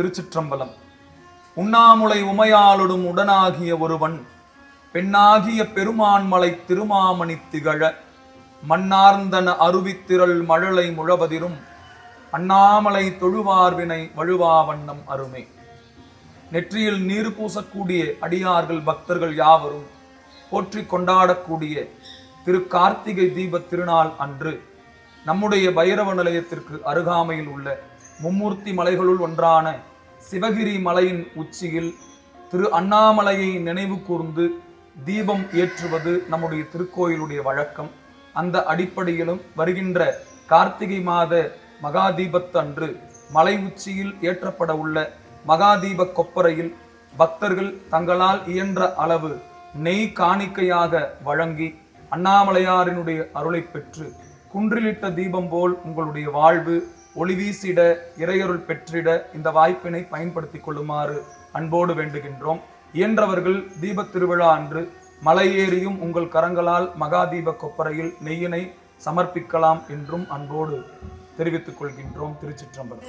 திருச்சிற்றம்பலம். உண்ணாமுலை உமையாளொடும் உடனாகிய ஒருவன் பெண்ணாகிய பெருமான்மலை திருமாமணி திகழ மன்னார்ந்தன அருவித்திரள் மழலை முழவதிரும் அண்ணாமலை தொழுவார்வினை வழுவா வண்ணம் அருமே. நெற்றியில் நீர் பூசக்கூடிய அடியார்கள் பக்தர்கள் யாவரும் போற்றி கொண்டாடக்கூடிய திரு கார்த்திகை தீப திருநாள் அன்று நம்முடைய பைரவ நிலையத்திற்கு அருகாமையில் உள்ள மும்மூர்த்தி மலைகளுள் ஒன்றான சிவகிரி மலையின் உச்சியில் திரு அண்ணாமலையை நினைவு கூர்ந்து தீபம் ஏற்றுவது நம்முடைய திருக்கோயிலுடைய வழக்கம். அந்த அடிப்படையிலும் வருகின்ற கார்த்திகை மாத மகாதீபத்து அன்று மலை உச்சியில் ஏற்றப்பட உள்ள மகாதீப கொப்பரையில் பக்தர்கள் தங்களால் இயன்ற அளவு நெய் காணிக்கையாக வழங்கி அண்ணாமலையாரினுடைய அருளை பெற்று குன்றிலிட்ட தீபம் போல் உங்களுடைய வாழ்வு ஒளி வீசிட இறையருள் பெற்றிட இந்த வாய்ப்பினை பயன்படுத்திக் கொள்ளுமாறு அன்போடு வேண்டுகின்றோம். இயன்றவர்கள் தீபத் திருவிழா அன்று மலையேறியும் உங்கள் கரங்களால் மகாதீப கொப்பரையில் நெய்யினை சமர்ப்பிக்கலாம் என்றும் அன்போடு தெரிவித்துக் கொள்கின்றோம். திருச்சிற்றம்பலம்.